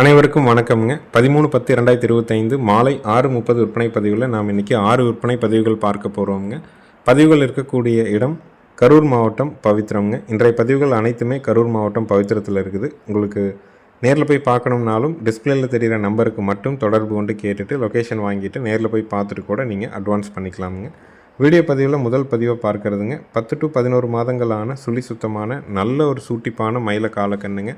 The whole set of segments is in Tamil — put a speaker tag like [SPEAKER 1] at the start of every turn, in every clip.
[SPEAKER 1] அனைவருக்கும் வணக்கம்ங்க. பதிமூணு பத்து ரெண்டாயிரத்தி இருபத்தைந்து மாலை ஆறு முப்பது விற்பனை பதிவில் நாம் இன்றைக்கி ஆறு விற்பனை பதிவுகள் பார்க்க போகிறோம்ங்க பதிவுகள் இருக்கக்கூடிய இடம் கரூர் மாவட்டம் பவித்திரம்ங்க இன்றைய பதிவுகள் அனைத்துமே கரூர் மாவட்டம் பவித்திரத்தில் இருக்குது. உங்களுக்கு நேரில் போய் பார்க்கணும்னாலும் டிஸ்பிளேயில் தெரிகிற நம்பருக்கு மட்டும் தொடர்பு கொண்டு கேட்டுட்டு லொக்கேஷன் வாங்கிட்டு நேரில் போய் பார்த்துட்டு கூட நீங்கள் அட்வான்ஸ் பண்ணிக்கலாமுங்க. வீடியோ பதிவில் முதல் பதிவை பார்க்கறதுங்க. பத்து டு பதினோரு மாதங்களான சுழி சுத்தமான நல்ல ஒரு சூட்டிப்பான மயில காலக்கண்ணுங்க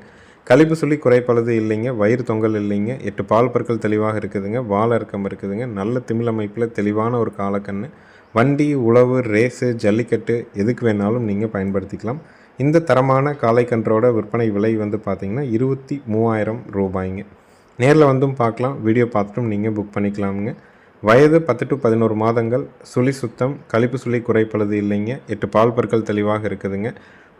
[SPEAKER 1] கழிப்பு சொல்லி குறைப்பளது இல்லைங்க வயிறு தொங்கல் இல்லைங்க எட்டு பால் பற்கள் தெளிவாக இருக்குதுங்க வால் இறக்கம் இருக்குதுங்க நல்ல திமிழமைப்பில் தெளிவான ஒரு காலக்கண்ணு வண்டி உழவு ரேஸு ஜல்லிக்கட்டு எதுக்கு வேணாலும் நீங்கள் பயன்படுத்திக்கலாம். இந்த தரமான காலைக்கன்றோட விற்பனை விலை வந்து பார்த்திங்கன்னா இருபத்தி மூவாயிரம் ரூபாய்ங்க. நேரில் வந்தும் பார்க்கலாம் வீடியோ பார்த்துட்டும் நீங்கள் புக் பண்ணிக்கலாமுங்க. வயது பத்து டு பதினோரு மாதங்கள் சுழி சுத்தம் கழிப்பு சுழி குறைப்பளது இல்லைங்க. எட்டு பால் பற்கள் தெளிவாக இருக்குதுங்க.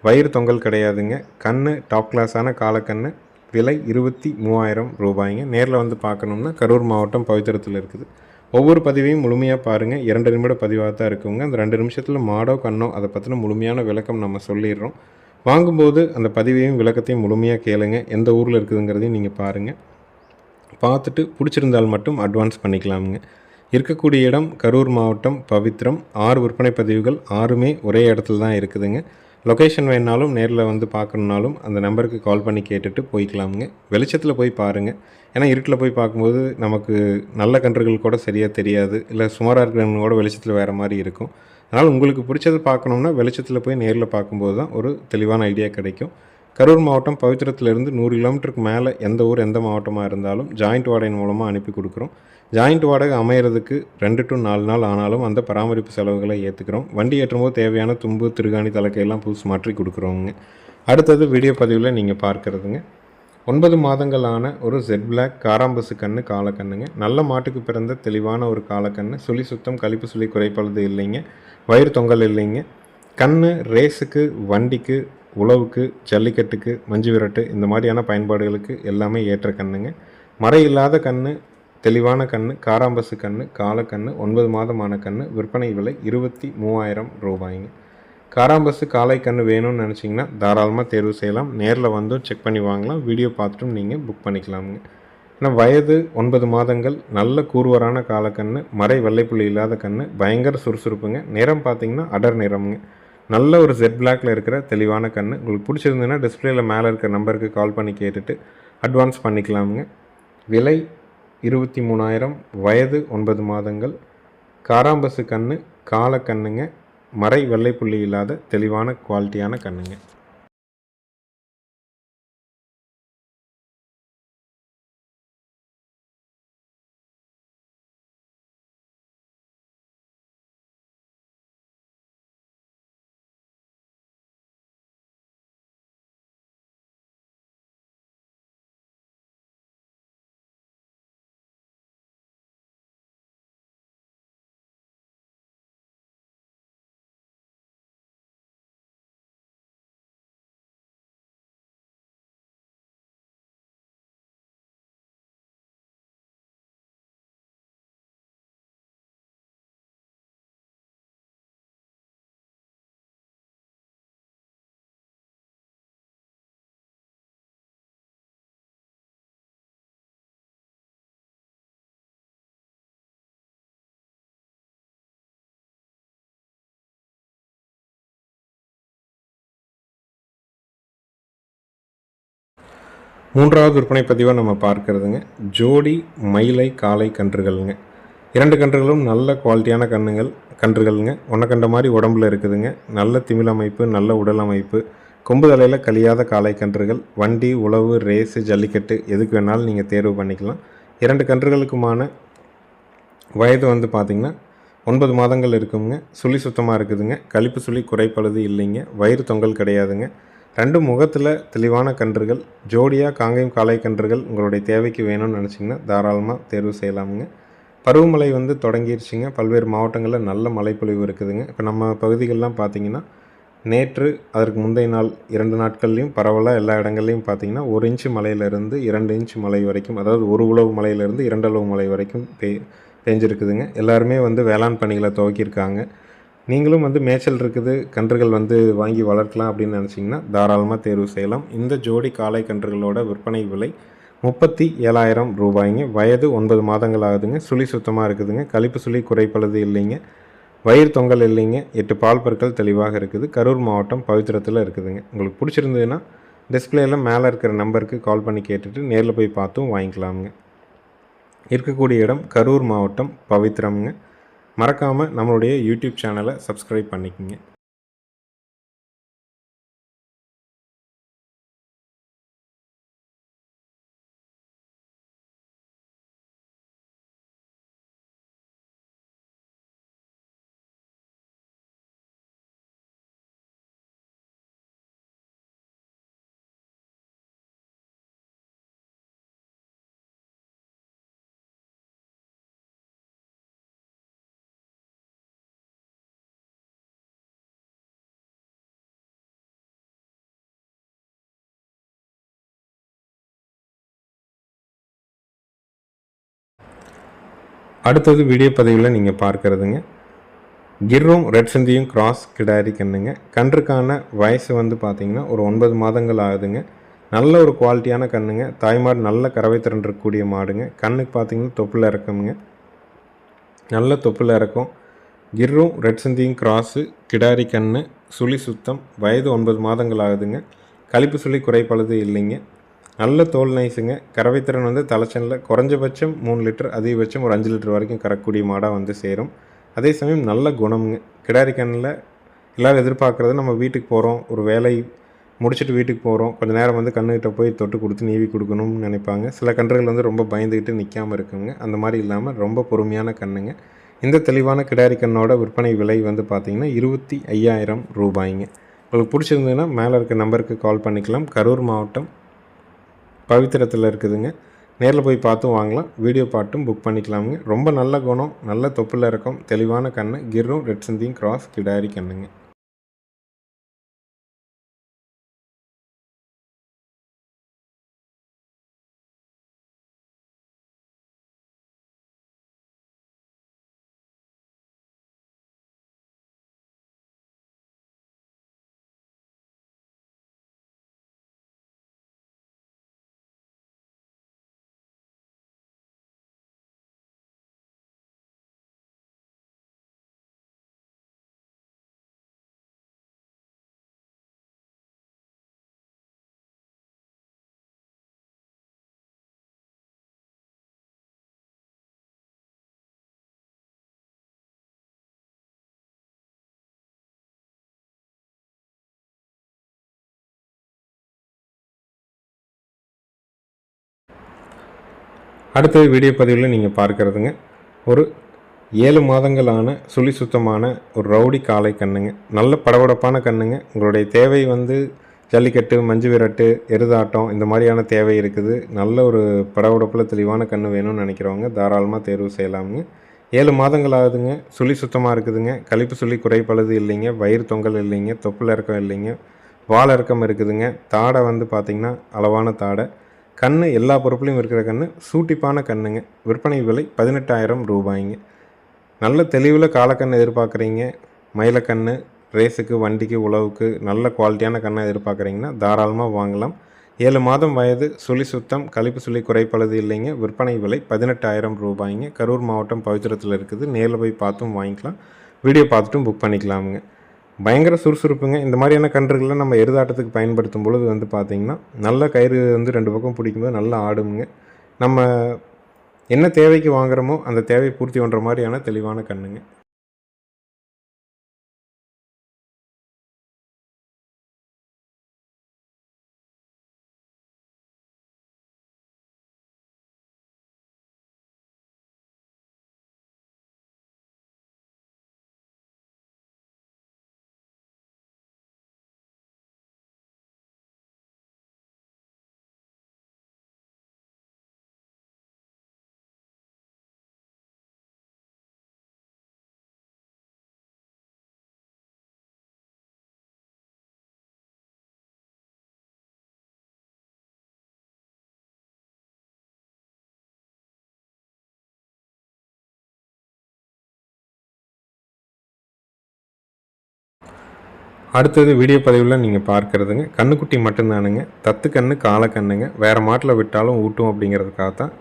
[SPEAKER 1] வயிறு தொங்கல் கிடையாதுங்க. கண் டாப் கிளாஸான காலக்கண்ணு விலை இருபத்தி மூவாயிரம் ரூபாய்ங்க. நேரில் வந்து பார்க்கணும்னா கரூர் மாவட்டம் பவித்திரத்தில் இருக்குது. ஒவ்வொரு பதிவையும் முழுமையாக பாருங்கள் இரண்டு நிமிட பதிவாக தான் இருக்குங்க. அந்த ரெண்டு நிமிஷத்தில் மாடோ கண்ணோ அதை பற்றின முழுமையான விளக்கம் நம்ம சொல்லிடுறோம். வாங்கும்போது அந்த பதிவையும் விளக்கத்தையும் முழுமையாக கேளுங்க. எந்த ஊரில் இருக்குதுங்கிறதையும் நீங்கள் பாருங்கள் பார்த்துட்டு பிடிச்சிருந்தால் மட்டும் அட்வான்ஸ் பண்ணிக்கலாமுங்க. இருக்கக்கூடிய இடம் கரூர் மாவட்டம் பவித்ரம். ஆறு விற்பனை பதிவுகள் ஆறுமே ஒரே இடத்துல தான் இருக்குதுங்க. லொக்கேஷன் வேணாலும் நேரில் வந்து பார்க்கணுன்னாலும் அந்த நம்பருக்கு கால் பண்ணி கேட்டுட்டு போய்க்கலாமுங்க. வெளிச்சத்தில் போய் பாருங்கள் ஏன்னா இருட்டில் போய் பார்க்கும்போது நமக்கு நல்ல கன்றுகள் கூட சரியாக தெரியாது. இல்லை சுமாராக இருக்கிறவங்க கூட வெளிச்சத்தில் வேறு மாதிரி இருக்கும். அதனால் உங்களுக்கு பிடிச்சது பார்க்கணுன்னா வெளிச்சத்தில் போய் நேரில் பார்க்கும்போது தான் ஒரு தெளிவான ஐடியா கிடைக்கும். கரூர் மாவட்டம் பவித்திரத்திலிருந்து நூறு கிலோமீட்டருக்கு மேலே எந்த ஊர் எந்த மாவட்டமாக இருந்தாலும் ஜாயிண்ட் வாடகை மூலமாக அனுப்பி கொடுக்குறோம். ஜாயிண்ட் வாடகை அமையிறதுக்கு ரெண்டு டு நாலு நாள் ஆனாலும் அந்த பராமரிப்பு செலவுகளை ஏற்றுக்கிறோம் வண்டி ஏற்றும்போது தேவையான தும்பு திருகாணி தலைக்கையெல்லாம் புதுசு மாற்றி கொடுக்குறோங்க. அடுத்தது வீடியோ பதிவில் நீங்கள் பார்க்குறதுங்க. ஒன்பது மாதங்களான ஒரு ஜெட் பிளாக் காராம்பசு கண்ணு காலக்கண்ணுங்க. நல்ல மாட்டுக்கு பிறந்த தெளிவான ஒரு காலக்கண்ணு. சுழி சுத்தம் கழிப்பு சுழி குறைப்பழுது இல்லைங்க. வயிறு தொங்கல் இல்லைங்க. கண்ணு ரேஸுக்கு வண்டிக்கு உழவுக்கு ஜல்லிக்கட்டுக்கு மஞ்சு விரட்டு இந்த மாதிரியான பயன்பாடுகளுக்கு எல்லாமே ஏற்ற கண்ணுங்க. மறை இல்லாத கண்ணு தெளிவான கண்ணு காராம்பசு கண்ணு காலக்கண்ணு ஒன்பது மாதமான கண்ணு விற்பனை விலை இருபத்தி மூவாயிரம் ரூபாய்ங்க. காராம்பசு காலை கண்ணு வேணும்னு நினச்சிங்கன்னா தாராளமாக தேர்வு செய்யலாம். நேரில் வந்தும் செக் பண்ணி வாங்கலாம். வீடியோ பார்த்துட்டும் நீங்கள் புக் பண்ணிக்கலாமுங்க. ஏன்னா வயது ஒன்பது மாதங்கள் நல்ல கூர்வரான காலக்கண்ணு மறை வெள்ளைப்புள்ளி இல்லாத கண்ணு பயங்கர சுறுசுறுப்புங்க. நிறம் பார்த்தீங்கன்னா அடர் நிறம்ங்க. நல்ல ஒரு செட் பிளாக்ல இருக்கிற தெளிவான கண்ணு. உங்களுக்கு பிடிச்சிருந்ததுன்னா டிஸ்பிளேல மேலே இருக்கிற நம்பருக்கு கால் பண்ணி கேட்டுட்டு அட்வான்ஸ் பண்ணிக்கலாமுங்க. விலை இருபத்தி மூணாயிரம் வயது ஒன்பது மாதங்கள் காராம்பசு கண்ணு கால கண்ணுங்க மறை வெள்ளைப்புள்ளி இல்லாத தெளிவான குவாலிட்டியான கண்ணுங்க. மூன்றாவது விற்பனை பதிவாக நம்ம பார்க்கறதுங்க. ஜோடி மயிலை காளை கன்றுகள்ங்க. இரண்டு கன்றுகளும் நல்ல குவாலிட்டியான கன்றுகள் கன்றுகள்ங்க. ஒன்றை கண்ட மாதிரி உடம்புல இருக்குதுங்க. நல்ல திமிழ் அமைப்பு நல்ல உடல் அமைப்பு. கொம்பு தலையில் கழியாத காளை கன்றுகள் வண்டி உழவு ரேஸு ஜல்லிக்கட்டு எதுக்கு வேணாலும் நீங்கள் தேர்வு பண்ணிக்கலாம். இரண்டு கன்றுகளுக்குமான வயது வந்து பார்த்திங்கன்னா ஒன்பது மாதங்கள் இருக்குங்க. சுழி சுத்தமாக இருக்குதுங்க. கழிப்பு சுழி குறைப்பழுது இல்லைங்க. வயிறு தொங்கல் கிடையாதுங்க. ரெண்டு முகத்தில் தெளிவான கன்றுகள் ஜோடியாக காங்கேயம் காளை கன்றுகள் உங்களுடைய தேவைக்கு வேணும்னு நினச்சிங்கன்னா தாராளமாக தேர்வு செய்யலாமுங்க. பருவமழை வந்து தொடங்கிருச்சுங்க. பல்வேறு மாவட்டங்களில் நல்ல மழைப்பொழிவு இருக்குதுங்க. இப்போ நம்ம பகுதிகளெலாம் பார்த்தீங்கன்னா நேற்று அதற்கு முந்தைய நாள் இரண்டு நாட்கள்லையும் பரவலாக எல்லா இடங்கள்லையும் பார்த்தீங்கன்னா ஒரு இன்ச்சு மலையிலேருந்து இரண்டு இன்ச்சு மலை வரைக்கும் அதாவது ஒரு உழவு மலையிலேருந்து இரண்டு அளவு மலை வரைக்கும் பெய் பெஞ்சிருக்குதுங்க. எல்லாருமே வந்து வேளாண் பணிகளை துவக்கியிருக்காங்க. நீங்களும் வந்து மேய்ச்சல் இருக்குது கன்றுகள் வந்து வாங்கி வளர்க்கலாம் அப்படின்னு நினச்சிங்கன்னா தாராளமாக தேர்வு செய்யலாம். இந்த ஜோடி காளை கன்றுகளோட விற்பனை விலை முப்பத்தி ஏழாயிரம் ரூபாய்ங்க. வயது ஒன்பது மாதங்கள் ஆகுதுங்க. சுழி சுத்தமாக இருக்குதுங்க. கழிப்பு சுழி குறைப்பளது இல்லைங்க. வயிறு தொங்கல் இல்லைங்க. எட்டு பால் பற்கள் தெளிவாக இருக்குது. கரூர் மாவட்டம் பவித்திரத்தில் இருக்குதுங்க. உங்களுக்கு பிடிச்சிருந்ததுன்னா டிஸ்பிளேயில் மேலே இருக்கிற நம்பருக்கு கால் பண்ணி கேட்டுட்டு நேரில் போய் பார்த்தும் வாங்கிக்கலாமுங்க. இருக்கக்கூடிய இடம் கரூர் மாவட்டம் பவித்ரம்ங்க மறக்காமல் நம்மளுடைய யூடியூப் சேனலை சப்ஸ்கிரைப் பண்ணிக்கோங்க. அடுத்தது வீடியோ பதிவில் நீங்கள் பார்க்குறதுங்க. கிர்ரும் ரெட் சிந்தியும் கிராஸ் கிடாரி கண்ணுங்க. கன்றுக்கான வயசு வந்து பார்த்திங்கன்னா ஒரு ஒன்பது மாதங்கள் ஆகுதுங்க. நல்ல ஒரு குவாலிட்டியான கண்ணுங்க. தாய்மாடு நல்ல கறவை திறன் இருக்கக்கூடிய மாடுங்க. கண்ணுக்கு பார்த்தீங்கன்னா தொப்பில் இறக்கமுங்க. நல்ல தொப்பில் இறக்கும். கிர்ரும் ரெட் சிந்தியும் கிராஸு கிடாரி கண்ணு சுழி சுத்தம் வயது ஒன்பது மாதங்கள் ஆகுதுங்க. கழிப்பு சுழி குறைப்பழுது இல்லைங்க. நல்ல தோல் நைஸுங்க. கறவைத்திறன் வந்து தலைச்சனில் குறைஞ்சபட்சம் மூணு லிட்டர் அதிகபட்சம் ஒரு அஞ்சு லிட்டர் வரைக்கும் கறக்கூடிய மாடாக வந்து சேரும். அதே சமயம் நல்ல குணமுங்க. கிடாரிக்கண்ணில் எல்லோரும் எதிர்பார்க்குறது நம்ம வீட்டுக்கு போகிறோம் ஒரு வேலை முடிச்சுட்டு வீட்டுக்கு போகிறோம் கொஞ்சம் நேரம் வந்து கண்ணுக்கிட்ட போய் தொட்டு கொடுத்து நீவி கொடுக்கணும்னு நினைப்பாங்க. சில கன்றுகள் வந்து ரொம்ப பயந்துக்கிட்டு நிற்காமல் இருக்குங்க. அந்த மாதிரி இல்லாமல் ரொம்ப பொறுமையான கண்ணுங்க. இந்த தெளிவான கிடாரி கண்ணோட விற்பனை விலை வந்து பார்த்திங்கன்னா இருபத்தி ஐயாயிரம் ரூபாய்ங்க. உங்களுக்கு பிடிச்சிருந்ததுன்னா மேலே இருக்க நம்பருக்கு கால் பண்ணிக்கலாம். கரூர் மாவட்டம் பவித்திரத்தில் இருக்குதுங்க. நேரில் போய் பார்த்தும் வாங்கலாம். வீடியோ பாட்டும் புக் பண்ணிக்கலாமுங்க. ரொம்ப நல்ல குணம் நல்ல தொப்பில் இருக்கும் தெளிவான கண்ணு கிர்ரும் ரெட் சிந்தியும் கிராஸ் கிடாரி கண்ணுங்க. அடுத்த வீடியோ பதிவில் நீங்கள் பார்க்குறதுங்க. ஒரு ஏழு மாதங்களான சுழி சுத்தமான ஒரு ரவுடி காளை கண்ணுங்க. நல்ல படபடப்பான கண்ணுங்க. உங்களுடைய தேவை வந்து ஜல்லிக்கட்டு மஞ்சு விரட்டு எருதாட்டம் இந்த மாதிரியான தேவை இருக்குது. நல்ல ஒரு படபடப்பில் தெளிவான கன்று வேணும்னு நினைக்கிறவங்க தாராளமாக தேர்வு செய்யலாமுங்க. ஏழு மாதங்கள் ஆகுதுங்க. சுழி சுத்தமாக இருக்குதுங்க. கழிப்பு சுழி குறைப்பழுது இல்லைங்க. வயிறு தொங்கல் இல்லைங்க. தொப்புல இறக்கம் இல்லைங்க. வால் இறக்கம் இருக்குதுங்க. தாடை வந்து பார்த்திங்கன்னா அளவான தாடை. கண் எல்லா பொறுப்புலையும் இருக்கிற கண் சூட்டிப்பான கண்ணுங்க. விற்பனை விலை பதினெட்டாயிரம் ரூபாய்ங்க. நல்ல தெளிவில் காலக்கண் எதிர்பார்க்குறீங்க. மயிலக்கண் ரேஸுக்கு வண்டிக்கு உழவுக்கு நல்ல குவாலிட்டியான கண்ணை எதிர்பார்க்குறீங்கன்னா தாராளமாக வாங்கலாம். ஏழு மாதம் வயது சுழி சுத்தம் கழிப்பு சுழி குறைப்பழுது இல்லைங்க. விற்பனை விலை பதினெட்டாயிரம் ரூபாய்ங்க. கரூர் மாவட்டம் பவித்திரத்தில் இருக்குது. நேரில் போய் பார்த்தும் வாங்கிக்கலாம். வீடியோ பார்த்துட்டும் புக் பண்ணிக்கலாமுங்க. பயங்கர சுறுசுறுப்புங்க. இந்த மாதிரியான கன்றுகளை நம்ம எருதாட்டத்துக்கு பயன்படுத்தும் பொழுது வந்து பார்த்திங்கன்னா நல்ல கயிறு வந்து ரெண்டு பக்கம் பிடிக்கும்போது நல்லா ஆடுங்க. நம்ம என்ன தேவைக்கு வாங்குகிறோமோ அந்த தேவையை பூர்த்தி பண்ணுற மாதிரியான தெளிவான கண்ணுங்க அடுத்தது வீடியோ பதிவில் நீங்கள் பார்க்குறதுங்க. கண்ணுக்குட்டி மட்டும்தானுங்க. தத்து கண்ணு காலை கண்ணுங்க. வேறு மாட்டில் விட்டாலும் ஊட்டும் அப்படிங்கிறதுக்காக தான்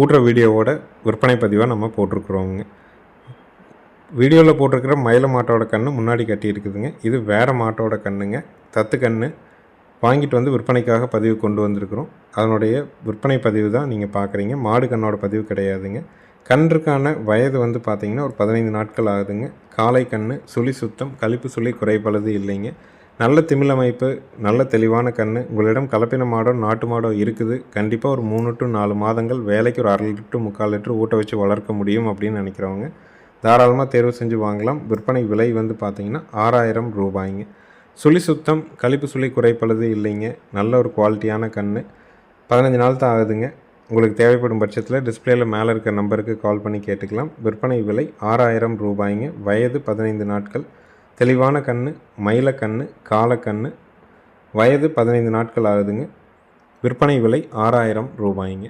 [SPEAKER 1] ஊட்டுற வீடியோவோட விற்பனை பதிவாக நம்ம போட்டிருக்குறோங்க. வீடியோவில் போட்டிருக்கிற மயில மாட்டோட கண்ணு முன்னாடி கட்டி இருக்குதுங்க. இது வேறு மாட்டோட கண்ணுங்க. தத்து கண்ணு வாங்கிட்டு வந்து விற்பனைக்காக பதிவு கொண்டு வந்திருக்கிறோம். அதனுடைய விற்பனை பதிவு தான் நீங்கள் பார்க்குறீங்க. மாடு கண்ணோட பதிவு கிடையாதுங்க. கன்றுக்கான வயது வந்து பார்த்தீங்கன்னா ஒரு பதினைந்து நாட்கள் ஆகுதுங்க. காலை கண் சுழி சுத்தம் கழிப்பு சுழி குறைபழுது இல்லைங்க. நல்ல திமிழமைப்பு நல்ல தெளிவான கண் உங்களிடம் கலப்பின மாடோ நாட்டு மாடோ இருக்குது. கண்டிப்பாக ஒரு மூணு டு நாலு மாதங்கள் வேலைக்கு ஒரு அரை லிட்டர் முக்கால் லிட்டரு ஊட்ட வச்சு வளர்க்க முடியும் அப்படின்னு நினைக்கிறவங்க தாராளமாக தேர்வு செஞ்சு வாங்கலாம். விற்பனை விலை வந்து பார்த்தீங்கன்னா ஆறாயிரம் ரூபாய்ங்க. சுழி சுத்தம் கழிப்பு சுழி குறைப்பழுது இல்லைங்க. நல்ல ஒரு குவாலிட்டியான கன்று பதினஞ்சு நாள் தான் ஆகுதுங்க. உங்களுக்கு தேவைப்படும் பட்சத்தில் டிஸ்பிளேயில் மேலே இருக்க நம்பருக்கு கால் பண்ணி கேட்டுக்கலாம். விற்பனை விலை ஆறாயிரம் ரூபாய்ங்க. வயது பதினைந்து நாட்கள். தெளிவான கன்று மயிலக்கன்று காலக்கன்று வயது பதினைந்து நாட்கள் ஆகுதுங்க. விற்பனை விலை ஆறாயிரம் ரூபாய்ங்க.